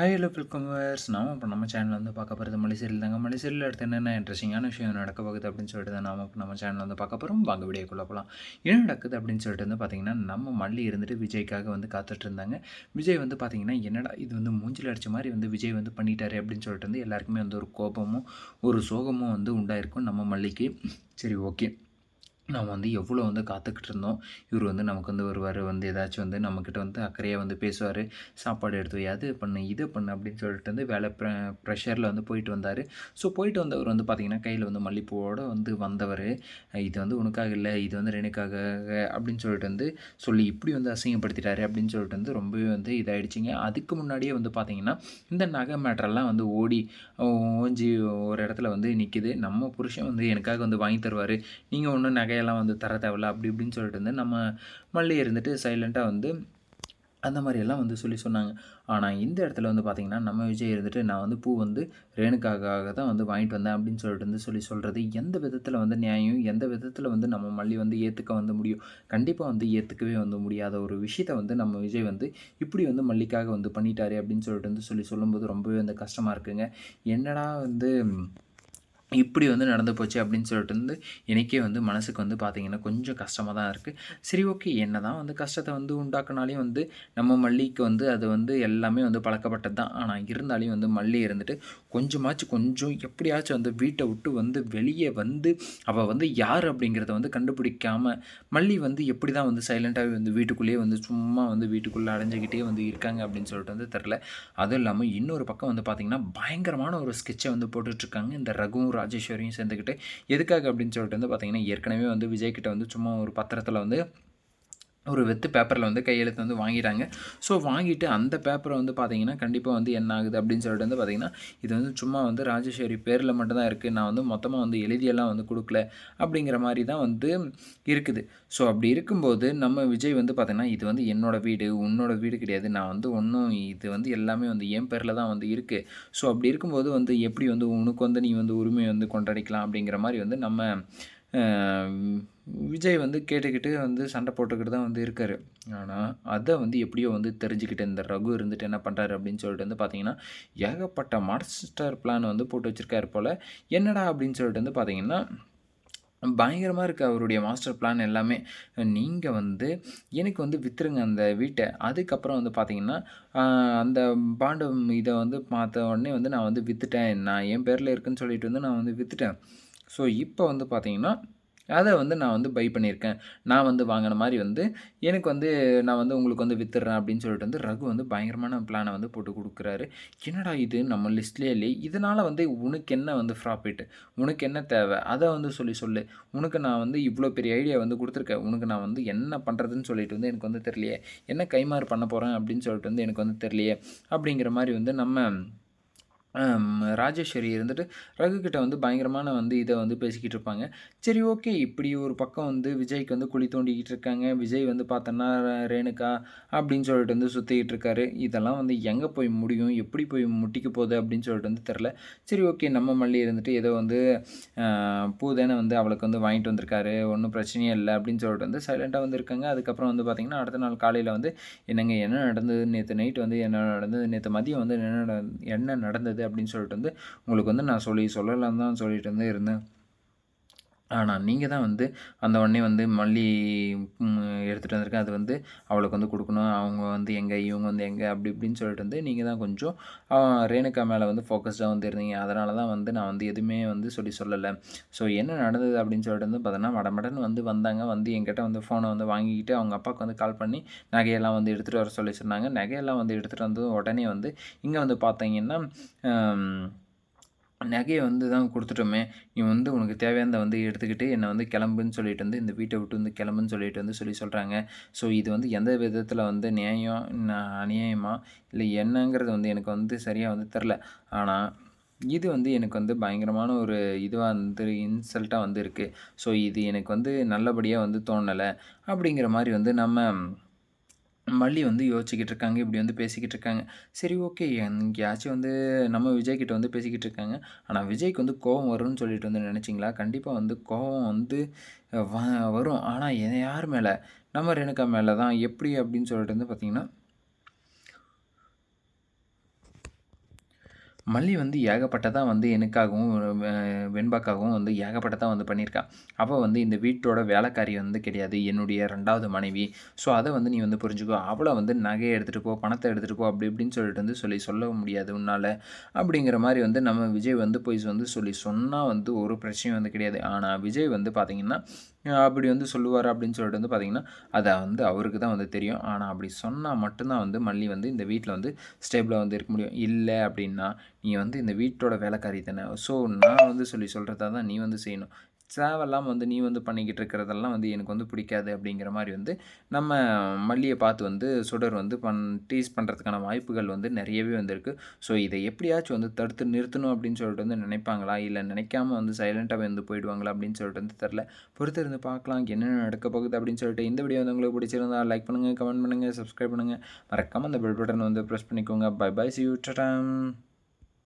Hi hello welcome verse நாம இப்போ நம்ம சேனல் வந்து பார்க்க போகிறது மலைசீரியல் தாங்க. மலைசீரியல் அடுத்து என்னென்ன இன்ட்ரெஸ்டிங்கான விஷயம் நடக்க போகுது அப்படின்னு சொல்லிட்டு தான் நாம இப்போ நம்ம சேனல் வந்து பார்க்க போகிறோம் வாங்க வீடியோக்குள்ளே போகலாம் என்ன நடக்குது அப்படின்னு சொல்லிட்டு வந்து பார்த்தீங்கன்னா நம்ம மல்லி இருந்துட்டு விஜய்க்காக வந்து காத்துட்டு இருந்தாங்க. விஜய் வந்து பார்த்தீங்கன்னா என்னடா இது வந்து மூஞ்சில் அடித்த மாதிரி வந்து விஜய் வந்து பண்ணிட்டாரு அப்படின்னு சொல்லிட்டு வந்து எல்லாருக்குமே வந்து ஒரு கோபமும் ஒரு சோகமும் வந்து உண்டாயிருக்கும் நம்ம மல்லிக்கு. சரி ஓகே நம்ம வந்து எவ்வளோ வந்து காத்துக்கிட்டு இருந்தோம் இவர் வந்து நமக்கு வந்து வருவார் வந்து ஏதாச்சும் வந்து நம்மக்கிட்ட வந்து அக்கறையாக வந்து பேசுவார். சாப்பாடு எடுத்து வை அது பண்ணு இது பண்ணு அப்படின்னு சொல்லிட்டு வந்து வேலை ப்ர ப்ரெஷரில் வந்து போயிட்டு வந்தார். ஸோ போயிட்டு வந்தவர் வந்து பார்த்திங்கன்னா கையில் வந்து மல்லிப்பூவோடு வந்து வந்தவர். இது வந்து உனக்காக இல்லை இது வந்து ரெனுக்காக அப்படின்னு சொல்லிட்டு வந்து சொல்லி இப்படி வந்து அசிங்கப்படுத்திட்டாரு அப்படின்னு சொல்லிட்டு வந்து ரொம்பவே வந்து இதாகிடுச்சிங்க அதுக்கு முன்னாடியே வந்து பார்த்திங்கன்னா இந்த நகை மேட்ரெல்லாம் வந்து ஓடி ஓஞ்சி ஒரு இடத்துல வந்து நிற்கிது நம்ம புருஷன் வந்து எனக்காக வந்து வாங்கி தருவார். நீங்கள் ஒன்றும் நகை நகையெல்லாம் வந்து தர தேவையில்ல அப்படி இப்படின்னு சொல்லிட்டு வந்து நம்ம மல்லி இருந்துட்டு சைலண்ட்டாக வந்து அந்த மாதிரியெல்லாம் வந்து சொல்லி சொன்னாங்க. ஆனால் இந்த இடத்துல வந்து பார்த்திங்கன்னா நம்ம விஜய் இருந்துட்டு நான் வந்து பூ வந்து ரேணுக்காக தான் வந்து வாங்கிட்டு வந்தேன் அப்படின்னு சொல்லிட்டு வந்து சொல்லி சொல்கிறது எந்த விதத்தில் வந்து நியாயம்? எந்த விதத்தில் வந்து நம்ம மல்லி வந்து ஏற்றுக்க வந்து முடியும்? கண்டிப்பாக வந்து ஏற்றுக்கவே வந்து முடியாத ஒரு விஷயத்தை வந்து நம்ம விஜய் வந்து இப்படி வந்து மல்லிக்காக வந்து பண்ணிட்டாரு அப்படின்னு சொல்லிட்டு வந்து சொல்லி சொல்லும்போது ரொம்பவே வந்து கஷ்டமாக இருக்குங்க. என்னடா வந்து இப்படி வந்து நடந்து போச்சு அப்படின்னு சொல்லிட்டு வந்து எனக்கே வந்து மனசுக்கு வந்து பார்த்திங்கன்னா கொஞ்சம் கஷ்டமாக தான் இருக்குது சரி ஓகே. என்ன தான் வந்து கஷ்டத்தை வந்து உண்டாக்குனாலையும் வந்து நம்ம மல்லிக்கு வந்து அது வந்து எல்லாமே வந்து பழக்கப்பட்டது தான். ஆனால் இருந்தாலையும் வந்து மல்லி இருந்துட்டு கொஞ்சமாச்சும் கொஞ்சம் எப்படியாச்சும் வந்து வீட்டை விட்டு வந்து வெளியே வந்து அவள் வந்து யார் அப்படிங்கிறத வந்து கண்டுபிடிக்காமல் மல்லி வந்து எப்படி தான் வந்து சைலண்ட்டாகவே வந்து வீட்டுக்குள்ளேயே வந்து சும்மா வந்து வீட்டுக்குள்ளே அடைஞ்சிக்கிட்டே வந்து இருக்காங்க அப்படின்னு சொல்லிட்டு வந்து தெரில அதுவும் இல்லாமல் இன்னொரு பக்கம் வந்து பார்த்திங்கன்னா பயங்கரமான ஒரு ஸ்கெட்சை வந்து போட்டுட்ருக்காங்க இந்த ரகுவும் ராஜேஸ்வரியும் சேர்ந்துக்கிட்டு எதுக்காக அப்படின்னு சொல்லிட்டு வந்து பார்த்திங்கன்னா ஏற்கனவே வந்து விஜய்கிட்ட வந்து சும்மா ஒரு பத்திரத்தில் வந்து ஒரு வெத்து பேப்பரில் வந்து கையெழுத்து வந்து வாங்கிட்டாங்க. ஸோ வாங்கிட்டு அந்த பேப்பரை வந்து பார்த்தீங்கன்னா கண்டிப்பாக வந்து என்ன ஆகுது அப்படின்னு சொல்லிட்டு வந்து பார்த்திங்கன்னா இது வந்து சும்மா வந்து ராஜேஸ்வரி பேரில் மட்டும்தான் இருக்குது நான் வந்து மொத்தமாக வந்து எழுதியெல்லாம் வந்து கொடுக்கல அப்படிங்கிற மாதிரி தான் வந்து இருக்குது. ஸோ அப்படி இருக்கும்போது நம்ம விஜய் வந்து பார்த்திங்கன்னா இது வந்து என்னோடய வீடு உன்னோட வீடு கிடையாது. நான் வந்து ஒன்றும் இது வந்து எல்லாமே வந்து என் பேரில் தான் வந்து இருக்குது ஸோ அப்படி இருக்கும்போது வந்து எப்படி வந்து உனக்கு வந்து நீ வந்து உரிமை வந்து கொண்டாடிக்கலாம் அப்படிங்கிற மாதிரி வந்து நம்ம விஜய் வந்து கேட்டுக்கிட்டு வந்து சண்டை போட்டுக்கிட்டு தான் வந்து இருக்கார். ஆனால் அதை வந்து எப்படியோ வந்து தெரிஞ்சுக்கிட்டு இந்த ரகு இருந்துட்டு என்ன பண்ணுறாரு அப்படின்னு சொல்லிட்டு வந்து பார்த்தீங்கன்னா ஏகப்பட்ட மாஸ்டர் பிளான் வந்து போட்டு வச்சுருக்காரு போல். என்னடா அப்படின்னு சொல்லிட்டு வந்து பார்த்தீங்கன்னா பயங்கரமாக இருக்குது அவருடைய மாஸ்டர் பிளான் எல்லாமே. நீங்கள் வந்து எனக்கு வந்து விற்றுருங்க அந்த வீட்டை. அதுக்கப்புறம் வந்து பார்த்திங்கன்னா அந்த பாண்டு இதை வந்து பார்த்த உடனே வந்து நான் வந்து விற்றுட்டேன் நான் என் பேரில் இருக்குன்னு சொல்லிட்டு வந்து நான் வந்து விற்றுட்டேன் ஸோ இப்போ வந்து பார்த்திங்கன்னா அதை வந்து நான் வந்து பை பண்ணியிருக்கேன். நான் வந்து வாங்கின மாதிரி வந்து எனக்கு வந்து நான் வந்து உங்களுக்கு வந்து வித்துடுறேன் அப்படின்னு சொல்லிட்டு வந்து ரகு வந்து பயங்கரமான பிளானை வந்து போட்டு கொடுக்குறாரு. என்னடா இது? நம்ம லிஸ்ட்லேயே இல்லையே. இதனால் வந்து உனக்கு என்ன வந்து ப்ராஃபிட் உனக்கு என்ன தேவை? அதை வந்து சொல்லி சொல்லு. உனக்கு நான் வந்து இவ்வளோ பெரிய ஐடியா வந்து கொடுத்துருக்கேன். உனக்கு நான் வந்து என்ன பண்ணுறதுன்னு சொல்லிட்டு வந்து எனக்கு வந்து தெரியலையே. என்ன கைமாறு பண்ண போகிறேன் அப்படின்னு சொல்லிட்டு வந்து எனக்கு வந்து தெரியலையே. அப்படிங்கிற மாதிரி வந்து நம்ம ராஜேஸ்வரி இருந்துட்டு ரகுக்கிட்ட வந்து பயங்கரமான வந்து இதை வந்து பேசிக்கிட்டு இருப்பாங்க. சரி ஓகே இப்படி ஒரு பக்கம் வந்து விஜய்க்கு வந்து குழி தோண்டிக்கிட்டு இருக்காங்க. விஜய் வந்து பார்த்தோன்னா ரேணுகா அப்படின்னு சொல்லிட்டு வந்து சுற்றிக்கிட்டு இருக்காரு. இதெல்லாம் வந்து எங்கே போய் முடியும்? எப்படி போய் முட்டிக்க போகுது? அப்படின்னு சொல்லிட்டு வந்து தெரில சரி ஓகே நம்ம மல்லி இருந்துட்டு ஏதோ வந்து பூதேனை வந்து அவளுக்கு வந்து வாங்கிட்டு வந்திருக்காரு. ஒன்றும் பிரச்சனையே இல்லை அப்படின்னு சொல்லிட்டு வந்து சைலண்ட்டாக வந்து இருக்காங்க. அதுக்கப்புறம் வந்து பார்த்திங்கன்னா அடுத்த நாள் காலையில் வந்து என்னங்க என்ன நடந்தது? நேற்று நைட் வந்து என்ன நடந்தது? நேற்று மதியம் வந்து என்ன என்ன நடந்தது? அப்படின்னு சொல்லிட்டு வந்து உங்களுக்கு வந்து நான் சொல்லி சொல்லலாம் தான் சொல்லிட்டு வந்து இருந்தேன். ஆனால் நீங்கள் தான் வந்து அந்த உடனே வந்து மல்லி எடுத்துகிட்டு வந்திருக்கேன். அது வந்து அவளுக்கு வந்து கொடுக்கணும். அவங்க வந்து எங்கே இவங்க வந்து எங்கே அப்படி இப்படின்னு சொல்லிட்டு வந்து நீங்கள் தான் கொஞ்சம் ரேணுகா மேலே வந்து ஃபோக்கஸ்டாக வந்து இருந்தீங்க. அதனால தான் வந்து நான் வந்து எதுவுமே வந்து சொல்லி சொல்லலை. ஸோ என்ன நடந்தது அப்படின்னு சொல்லிட்டு வந்து பார்த்தோன்னா மடமடன்னு வந்து வந்தாங்க. வந்து என்கிட்ட வந்து ஃபோனை வந்து வாங்கிக்கிட்டு அவங்க அப்பாவுக்கு வந்து கால் பண்ணி நகையெல்லாம் வந்து எடுத்துகிட்டு வர சொல்லி சொன்னாங்க. நகையெல்லாம் வந்து எடுத்துகிட்டு வந்து உடனே வந்து இங்கே வந்து பார்த்தீங்கன்னா நகையை வந்து தான் கொடுத்துட்டோமே. நீ வந்து உனக்கு தேவையானதை வந்து எடுத்துக்கிட்டு என்னை வந்து கிளம்புன்னு சொல்லிட்டு வந்து இந்த வீட்டை விட்டு வந்து கிளம்புன்னு சொல்லிட்டு வந்து சொல்லி சொல்கிறாங்க ஸோ இது வந்து எந்த விதத்தில் வந்து நியாயம் அநியாயமா? இல்லை என்னங்கிறது வந்து எனக்கு வந்து சரியாக வந்து தெரில. ஆனால் இது வந்து எனக்கு வந்து பயங்கரமான ஒரு இதுவாக வந்து இன்சல்ட்டாக வந்து இருக்குது ஸோ இது எனக்கு வந்து நல்லபடியாக வந்து தோணலை. அப்படிங்கிற மாதிரி வந்து நம்ம மல்லி வந்து யோசிச்சுக்கிட்டு இருக்காங்க இப்படி வந்து பேசிக்கிட்டு இருக்காங்க சரி ஓகே. எங்கேயாச்சும் வந்து நம்ம விஜய்கிட்ட வந்து பேசிக்கிட்டு இருக்காங்க ஆனால் விஜய்க்கு வந்து கோவம் வரும்னு சொல்லிட்டு வந்து நினச்சிங்களா? கண்டிப்பாக வந்து கோவம் வந்து வ வரும். ஆனால் யார் மேலே? நம்ம ரேணுகா மேலே தான் எப்படி அப்படின்னு சொல்லிட்டு வந்து பார்த்திங்கன்னா மல்லி வந்து ஏகப்பட்டதாக வந்து எனக்காகவும், வெண்பாக்காகவும் வந்து ஏகப்பட்டதாக வந்து பண்ணியிருக்கா. அவள் வந்து இந்த வீட்டோட வேலைக்காரி வந்து கிடையாது. என்னுடைய ரெண்டாவது மனைவி. ஸோ, அதை வந்து நீ வந்து புரிஞ்சுக்கோ. அவளை வந்து நகையை எடுத்துகிட்டு போ, பணத்தை எடுத்துகிட்டு போ அப்படி இப்படின்னு சொல்லிட்டு வந்து சொல்லி சொல்ல முடியாது உன்னால் அப்படிங்கிற மாதிரி வந்து நம்ம விஜய் வந்து போய் வந்து சொல்லி சொன்னால் வந்து ஒரு பிரச்சனையும் வந்து கிடையாது. ஆனால் விஜய் வந்து பார்த்திங்கன்னா அப்படி வந்து சொல்லுவார் அப்படின்னு சொல்லிட்டு வந்து பார்த்தீங்கன்னா, அதை வந்து அவருக்கு தான் வந்து தெரியும். ஆனால் அப்படி சொன்னால் மட்டும்தான் வந்து மல்லி வந்து இந்த வீட்டில் வந்து ஸ்டேபிளாக வந்து இருக்க முடியும். இல்லை அப்படின்னா, நீ வந்து இந்த வீட்டோட வேலைக்காரி தானே. ஸோ, நான் வந்து சொல்லி சொல்கிறதா தான் நீ வந்து செய்யணும். தேவையில்லாம வந்து நீ வந்து பண்ணிக்கிட்டு இருக்கிறதெல்லாம் வந்து எனக்கு வந்து பிடிக்காது அப்படிங்கிற மாதிரி வந்து நம்ம மல்லியை பார்த்து வந்து சுடர் வந்து பண் டீஸ் பண்ணுறதுக்கான வாய்ப்புகள் வந்து நிறையவே வந்திருக்கு ஸோ, இதை எப்படியாச்சும் வந்து தடுத்து நிறுத்தணும் அப்படின்னு சொல்லிட்டு வந்து நினைப்பாங்களா? இல்லை நினைக்காம வந்து சைலண்ட்டாக வந்து போயிடுவாங்களா? அப்படின்னு சொல்லிட்டு வந்து தெரியல. பொறுத்திருந்து பார்க்கலாம் என்னென்ன நடக்க போகுது அப்படின்னு சொல்லிட்டு. இந்த வீடியோ வந்து உங்களுக்கு பிடிச்சிருந்தா லைக் பண்ணுங்கள் கமெண்ட் பண்ணுங்கள் சப்ஸ்கிரைப் பண்ணுங்கள் மறக்காமல் அந்த பெல் பட்டன் வந்து ப்ரெஸ் பண்ணிக்கோங்க. Bye bye. See you. டம்